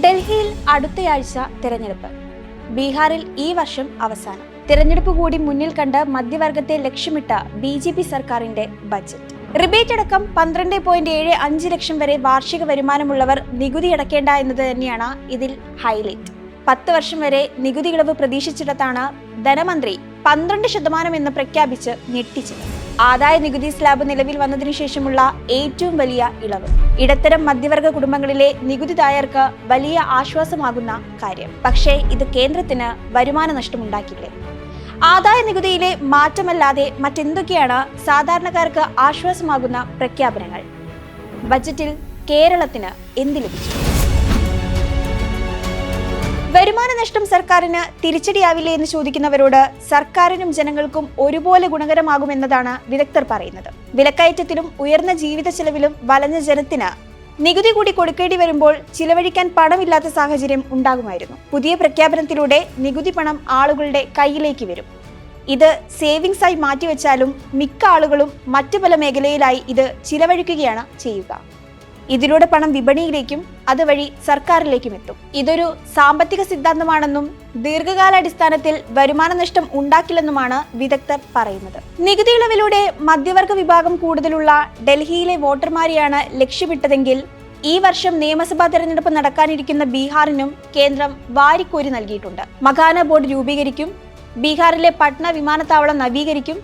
ഡൽഹിയിൽ അടുത്തയാഴ്ച തിരഞ്ഞെടുപ്പ്. ബീഹാറിൽ ഈ വർഷം അവസാനം. തിരഞ്ഞെടുപ്പ് കൂടി മുന്നിൽ കണ്ട് മധ്യവർഗത്തെ ലക്ഷ്യമിട്ട ബി ജെ പി സർക്കാരിന്റെ ബജറ്റ്. റിബേറ്റ് അടക്കം പന്ത്രണ്ട് പോയിന്റ് ഏഴ് അഞ്ച് ലക്ഷം വരെ വാർഷിക വരുമാനമുള്ളവർ നികുതി അടക്കേണ്ട എന്നത് തന്നെയാണ് ഇതിൽ ഹൈലൈറ്റ്. പത്ത് വർഷം വരെ നികുതി ഇളവ് പ്രതീക്ഷിച്ചിടത്താണ് ധനമന്ത്രി പന്ത്രണ്ട് ശതമാനം എന്ന് പ്രഖ്യാപിച്ച് ഞെട്ടിച്ചത്. ആദായ നികുതി സ്ലാബ് നിലവിൽ വന്നതിനു ശേഷമുള്ള ഏറ്റവും വലിയ ഇളവ്. ഇടത്തരം മധ്യവർഗ കുടുംബങ്ങളിലെ നികുതിദായർക്ക് വലിയ ആശ്വാസമാകുന്ന കാര്യം. പക്ഷേ ഇത് കേന്ദ്രത്തിന് വരുമാന നഷ്ടമുണ്ടാക്കില്ലേ? ആദായ നികുതിയിലെ മാറ്റമല്ലാതെ മറ്റെന്തൊക്കെയാണ് സാധാരണക്കാർക്ക് ആശ്വാസമാകുന്ന പ്രഖ്യാപനങ്ങൾ? ബജറ്റിൽ കേരളത്തിന് എന്ത് ലഭിച്ചു? വരുമാന നഷ്ടം സർക്കാരിന് തിരിച്ചടിയാവില്ലേ എന്ന് ചോദിക്കുന്നവരോട് സർക്കാരിനും ജനങ്ങൾക്കും ഒരുപോലെ ഗുണകരമാകുമെന്നതാണ് വിദഗ്ധർ പറയുന്നത്. വിലക്കയറ്റത്തിലും ഉയർന്ന ജീവിത ചെലവിലും വലഞ്ഞ ജനത്തിന് നികുതി കൂടി കൊടുക്കേണ്ടി വരുമ്പോൾ ചിലവഴിക്കാൻ പണമില്ലാത്ത സാഹചര്യം ഉണ്ടാകുമായിരുന്നു. പുതിയ പ്രഖ്യാപനത്തിലൂടെ നികുതി പണം ആളുകളുടെ കയ്യിലേക്ക് വരും. ഇത് സേവിങ്സ് ആയി മാറ്റിവെച്ചാലും മിക്ക ആളുകളും മറ്റു പല മേഖലയിലായി ഇത് ചിലവഴിക്കുകയാണ് ചെയ്യുക. ഇതിലൂടെ പണം വിപണിയിലേക്കും അതുവഴി സർക്കാരിലേക്കും എത്തും. ഇതൊരു സാമ്പത്തിക സിദ്ധാന്തമാണെന്നും ദീർഘകാലാടിസ്ഥാനത്തിൽ വരുമാന നഷ്ടം ഉണ്ടാക്കില്ലെന്നുമാണ് വിദഗ്ധർ പറയുന്നത്. നികുതി ഇളവിലൂടെ മധ്യവർഗ വിഭാഗം കൂടുതലുള്ള ഡൽഹിയിലെ വോട്ടർമാരെയാണ് ലക്ഷ്യമിട്ടതെങ്കിൽ ഈ വർഷം നിയമസഭാ തെരഞ്ഞെടുപ്പ് നടക്കാനിരിക്കുന്ന ബീഹാറിനും കേന്ദ്രം വാരിക്കോരി നൽകിയിട്ടുണ്ട്. മഖാന ബോർഡ് രൂപീകരിക്കും ബീഹാറിലെ പട്ന വിമാനത്താവളം നവീകരിക്കും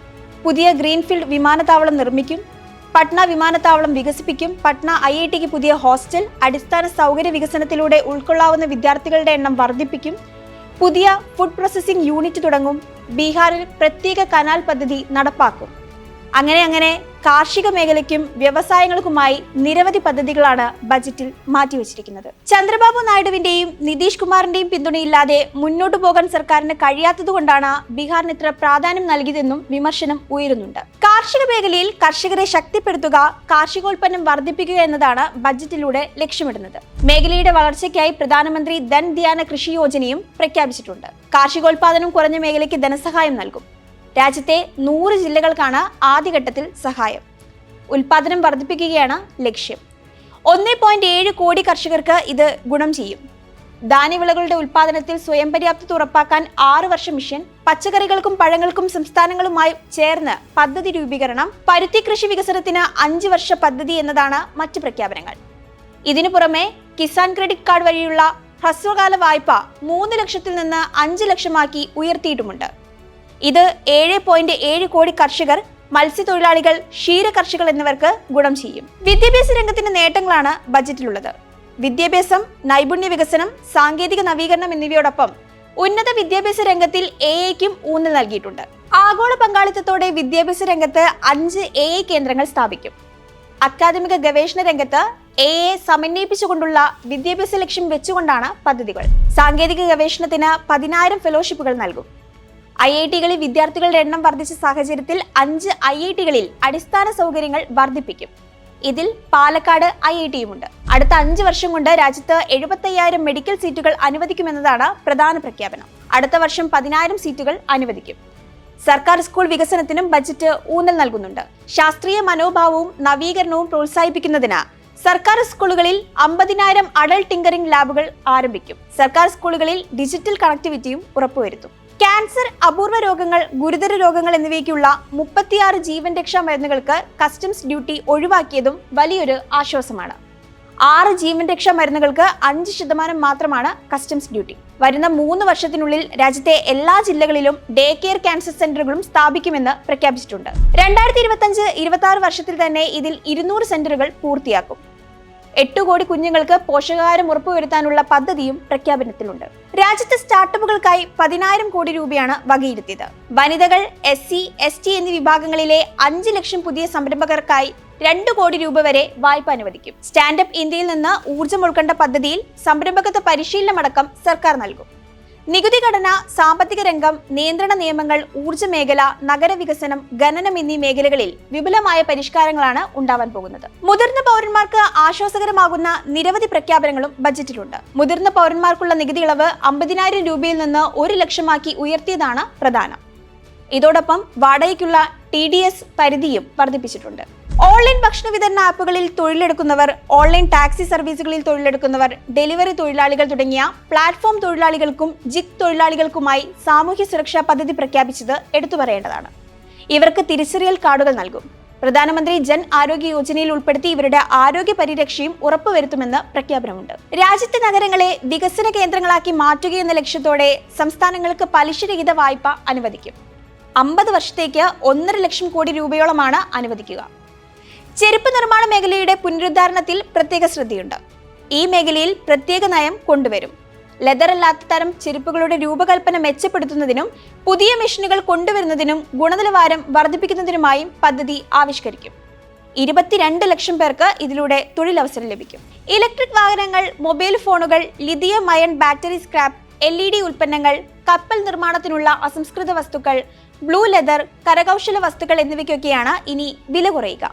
പുതിയ ഗ്രീൻഫീൽഡ് വിമാനത്താവളം നിർമ്മിക്കും പട്ന വിമാനത്താവളം വികസിപ്പിക്കും. പട്ന ഐ ഐ ടിക്ക് പുതിയ ഹോസ്റ്റൽ. അടിസ്ഥാന സൗകര്യ വികസനത്തിലൂടെ ഉൾക്കൊള്ളാവുന്ന വിദ്യാർത്ഥികളുടെ എണ്ണം വർദ്ധിപ്പിക്കും. പുതിയ ഫുഡ് പ്രോസസ്സിംഗ് യൂണിറ്റ് തുടങ്ങും. ബീഹാറിൽ പ്രത്യേക കനാൽ പദ്ധതി നടപ്പാക്കും. അങ്ങനെ അങ്ങനെ കാർഷിക മേഖലയ്ക്കും വ്യവസായങ്ങൾക്കുമായി നിരവധി പദ്ധതികളാണ് ബജറ്റിൽ മാറ്റിവെച്ചിരിക്കുന്നത്. ചന്ദ്രബാബു നായിഡുവിന്റെയും നിതീഷ് കുമാറിന്റെയും പിന്തുണയില്ലാതെ മുന്നോട്ടു പോകാൻ സർക്കാരിന് കഴിയാത്തതുകൊണ്ടാണ് ബീഹാറിന് ഇത്ര പ്രാധാന്യം നൽകിയതെന്നും വിമർശനം ഉയരുന്നുണ്ട്. കാർഷിക മേഖലയിൽ കർഷകരെ ശക്തിപ്പെടുത്തുക കാർഷികോൽപ്പന്നം വർദ്ധിപ്പിക്കുക എന്നതാണ് ബജറ്റിലൂടെ ലക്ഷ്യമിടുന്നത്. മേഖലയുടെ വളർച്ചയ്ക്കായി പ്രധാനമന്ത്രി ധൻ ധ്യാന കൃഷി യോജനയും പ്രഖ്യാപിച്ചിട്ടുണ്ട്. കാർഷികോൽപാദനം കുറഞ്ഞ മേഖലയ്ക്ക് ധനസഹായം നൽകും. രാജ്യത്തെ നൂറ് ജില്ലകൾക്കാണ് ആദ്യഘട്ടത്തിൽ സഹായം. ഉൽപാദനം വർദ്ധിപ്പിക്കുകയാണ് ലക്ഷ്യം. ഒന്നേ പോയിന്റ് ഏഴ് കോടി കർഷകർക്ക് ഇത് ഗുണം ചെയ്യും. ധാന്യവിളകളുടെ ഉൽപാദനത്തിൽ സ്വയം പര്യാപ്തത ഉറപ്പാക്കാൻ ആറ് വർഷം മിഷൻ പച്ചക്കറികൾക്കും പഴങ്ങൾക്കും സംസ്ഥാനങ്ങളുമായി ചേർന്ന് പദ്ധതി രൂപീകരണം പരുത്തി കൃഷി വികസനത്തിന് അഞ്ച് വർഷ പദ്ധതി എന്നതാണ് മറ്റ് പ്രഖ്യാപനങ്ങൾ. ഇതിനു പുറമെ കിസാൻ ക്രെഡിറ്റ് കാർഡ് വഴിയുള്ള ഹ്രസ്വകാല വായ്പ മൂന്ന് ലക്ഷത്തിൽ നിന്ന് അഞ്ച് ലക്ഷമാക്കി ഉയർത്തിയിട്ടുമുണ്ട്. ഇത് ഏഴ് പോയിന്റ് ഏഴ് കോടി കർഷകർ മത്സ്യത്തൊഴിലാളികൾ ക്ഷീര കർഷകർ എന്നിവർക്ക് ഗുണം ചെയ്യും. വിദ്യാഭ്യാസ രംഗത്തിന്റെ നേട്ടങ്ങളാണ് ബജറ്റിലുള്ളത്. വിദ്യാഭ്യാസം നൈപുണ്യ വികസനം സാങ്കേതിക നവീകരണം എന്നിവയോടൊപ്പം ഉന്നത വിദ്യാഭ്യാസ രംഗത്തിൽ എ ഐക്കും ഊന്നൽ നൽകിയിട്ടുണ്ട്. ആഗോള പങ്കാളിത്തത്തോടെ വിദ്യാഭ്യാസ രംഗത്ത് അഞ്ച് എ ഐ കേന്ദ്രങ്ങൾ സ്ഥാപിക്കും. അക്കാദമിക ഗവേഷണ രംഗത്ത് എ എ സമന്വയിപ്പിച്ചുകൊണ്ടുള്ള വിദ്യാഭ്യാസ ലക്ഷ്യം വെച്ചുകൊണ്ടാണ് പദ്ധതികൾ. സാങ്കേതിക ഗവേഷണത്തിന് പതിനായിരം ഫെലോഷിപ്പുകൾ നൽകും. ഐ ഐ ടികളിൽ വിദ്യാർത്ഥികളുടെ എണ്ണം വർദ്ധിച്ച സാഹചര്യത്തിൽ അഞ്ച് ഐ ഐ ടികളിൽ അടിസ്ഥാന സൗകര്യങ്ങൾ വർദ്ധിപ്പിക്കും. ഇതിൽ പാലക്കാട് ഐ ഐ ടിയുമുണ്ട്. അടുത്ത അഞ്ച് വർഷം കൊണ്ട് രാജ്യത്ത് എഴുപത്തയ്യായിരം മെഡിക്കൽ സീറ്റുകൾ അനുവദിക്കുമെന്നതാണ് പ്രധാന പ്രഖ്യാപനം. അടുത്ത വർഷം പതിനായിരം സീറ്റുകൾ അനുവദിക്കും. സർക്കാർ സ്കൂൾ വികസനത്തിനും ബജറ്റ് ഊന്നൽ നൽകുന്നുണ്ട്. ശാസ്ത്രീയ മനോഭാവവും നവീകരണവും പ്രോത്സാഹിപ്പിക്കുന്നതിന് സർക്കാർ സ്കൂളുകളിൽ അമ്പതിനായിരം അഡൽ ടിങ്കറിംഗ് ലാബുകൾ ആരംഭിക്കും. സർക്കാർ സ്കൂളുകളിൽ ഡിജിറ്റൽ കണക്ടിവിറ്റിയും ഉറപ്പുവരുത്തും. ക്യാൻസർ അപൂർവ രോഗങ്ങൾ ഗുരുതര രോഗങ്ങൾ എന്നിവയ്ക്കുള്ള മുപ്പത്തിയാറ് ജീവൻ രക്ഷാ മരുന്നുകൾക്ക് കസ്റ്റംസ് ഡ്യൂട്ടി ഒഴിവാക്കിയതും വലിയൊരു ആശ്വാസമാണ്. ആറ് ജീവൻ രക്ഷാ മരുന്നുകൾക്ക് അഞ്ച് ശതമാനം മാത്രമാണ് കസ്റ്റംസ് ഡ്യൂട്ടി. വരുന്ന മൂന്ന് വർഷത്തിനുള്ളിൽ രാജ്യത്തെ എല്ലാ ജില്ലകളിലും ഡേ കെയർ ക്യാൻസർ സെന്ററുകളും സ്ഥാപിക്കുമെന്ന് പ്രഖ്യാപിച്ചിട്ടുണ്ട്. രണ്ടായിരത്തി ഇരുപത്തഞ്ച് ഇരുപത്തി വർഷത്തിൽ തന്നെ ഇതിൽ ഇരുന്നൂറ് സെന്ററുകൾ പൂർത്തിയാക്കും. എട്ട് കോടി കുഞ്ഞുങ്ങൾക്ക് പോഷകാഹാരം ഉറപ്പുവരുത്താനുള്ള പദ്ധതിയും പ്രഖ്യാപനത്തിലുണ്ട്. രാജ്യത്തെ സ്റ്റാർട്ടപ്പുകൾക്കായി പതിനായിരം കോടി രൂപയാണ് വകയിരുത്തിയത്. വനിതകൾ എസ് സി എസ് ടി എന്നീ വിഭാഗങ്ങളിലെ അഞ്ച് ലക്ഷം പുതിയ സംരംഭകർക്കായി രണ്ട് കോടി രൂപ വരെ വായ്പ അനുവദിക്കും. സ്റ്റാൻഡപ്പ് ഇന്ത്യയിൽ നിന്ന് ഊർജം ഉൾക്കൊണ്ട പദ്ധതിയിൽ സംരംഭകത്വ പരിശീലനമടക്കം സർക്കാർ നൽകും. നികുതി ഘടന സാമ്പത്തിക രംഗം നിയന്ത്രണ നിയമങ്ങൾ ഊർജ മേഖല നഗരവികസനം ഖനനം എന്നീ മേഖലകളിൽ വിപുലമായ പരിഷ്കാരങ്ങളാണ് ഉണ്ടാവാൻ പോകുന്നത്. മുതിർന്ന പൗരന്മാർക്ക് ആശ്വാസകരമാകുന്ന നിരവധി പ്രഖ്യാപനങ്ങളും ബജറ്റിലുണ്ട്. മുതിർന്ന പൗരന്മാർക്കുള്ള നികുതി ഇളവ് അമ്പതിനായിരം രൂപയിൽ നിന്ന് ഒരു ലക്ഷമാക്കി ഉയർത്തിയതാണ് പ്രധാനം. ഇതോടൊപ്പം വാടകയ്ക്കുള്ള ടി പരിധിയും വർദ്ധിപ്പിച്ചിട്ടുണ്ട്. ഓൺലൈൻ ഭക്ഷണ വിതരണ ആപ്പുകളിൽ തൊഴിലെടുക്കുന്നവർ ഓൺലൈൻ ടാക്സി സർവീസുകളിൽ തൊഴിലെടുക്കുന്നവർ ഡെലിവറി തൊഴിലാളികൾ തുടങ്ങിയ പ്ലാറ്റ്ഫോം തൊഴിലാളികൾക്കും ജിഗ് തൊഴിലാളികൾക്കുമായി സാമൂഹ്യ സുരക്ഷാ പദ്ധതി പ്രഖ്യാപിച്ചത് എടുത്തു പറയേണ്ടതാണ്. ഇവർക്ക് തിരിച്ചറിയൽ കാർഡുകൾ നൽകും. പ്രധാനമന്ത്രി ജൻ ആരോഗ്യ യോജനയിൽ ഉൾപ്പെടുത്തി ഇവരുടെ ആരോഗ്യ പരിരക്ഷയും ഉറപ്പുവരുത്തുമെന്ന് പ്രഖ്യാപനമുണ്ട്. രാജ്യത്തെ നഗരങ്ങളെ വികസന കേന്ദ്രങ്ങളാക്കി മാറ്റുകയെന്ന ലക്ഷ്യത്തോടെ സംസ്ഥാനങ്ങൾക്ക് പലിശരഹിത വായ്പ അനുവദിക്കും. അമ്പത് വർഷത്തേക്ക് ഒന്നര ലക്ഷം കോടി രൂപയോളമാണ് അനുവദിക്കുക. ചെരുപ്പ് നിർമ്മാണ മേഖലയുടെ പുനരുദ്ധാരണത്തിൽ പ്രത്യേക ശ്രദ്ധയുണ്ട്. ഈ മേഖലയിൽ പ്രത്യേക നയം കൊണ്ടുവരും. ലെതർ അല്ലാത്ത തരം ചെരുപ്പുകളുടെ രൂപകൽപ്പന മെച്ചപ്പെടുത്തുന്നതിനും പുതിയ മെഷീനുകൾ കൊണ്ടുവരുന്നതിനും ഗുണനിലവാരം വർദ്ധിപ്പിക്കുന്നതിനുമായും പദ്ധതി ആവിഷ്കരിക്കും. ഇരുപത്തിരണ്ട് ലക്ഷം പേർക്ക് ഇതിലൂടെ തൊഴിലവസരം ലഭിക്കും. ഇലക്ട്രിക് വാഹനങ്ങൾ മൊബൈൽ ഫോണുകൾ lithium ion battery scrap L E D ഉൽപ്പന്നങ്ങൾ കപ്പൽ നിർമ്മാണത്തിനുള്ള അസംസ്കൃത വസ്തുക്കൾ ബ്ലൂ ലെതർ കരകൗശല വസ്തുക്കൾ എന്നിവയ്ക്കൊക്കെയാണ് ഇനി വില കുറയുക.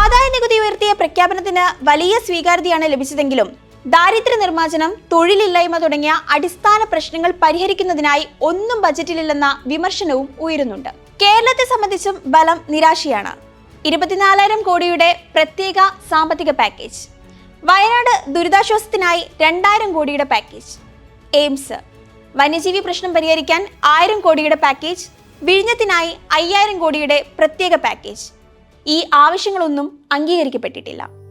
ആദായ നികുതി ഉയർത്തിയ പ്രഖ്യാപനത്തിന് വലിയ സ്വീകാര്യതയാണ് ലഭിച്ചതെങ്കിലും ദാരിദ്ര്യ നിർമ്മാർജനം തൊഴിലില്ലായ്മ തുടങ്ങിയ അടിസ്ഥാന പ്രശ്നങ്ങൾ പരിഹരിക്കുന്നതിനായി ഒന്നും ബജറ്റിലില്ലെന്ന വിമർശനവും ഉയരുന്നുണ്ട്. കേരളത്തെ സംബന്ധിച്ചും ബലം നിരാശയാണ്. ഇരുപത്തിനാലായിരം കോടിയുടെ പ്രത്യേക സാമ്പത്തിക പാക്കേജ്. വയനാട് ദുരിതാശ്വാസത്തിനായി രണ്ടായിരം കോടിയുടെ പാക്കേജ്. എയിംസ്. വന്യജീവി പ്രശ്നം പരിഹരിക്കാൻ ആയിരം കോടിയുടെ പാക്കേജ് വിഴിഞ്ഞത്തിനായി അയ്യായിരം കോടിയുടെ പ്രത്യേക പാക്കേജ്. ഈ ആവശ്യങ്ങളൊന്നും അംഗീകരിക്കപ്പെട്ടിട്ടില്ല.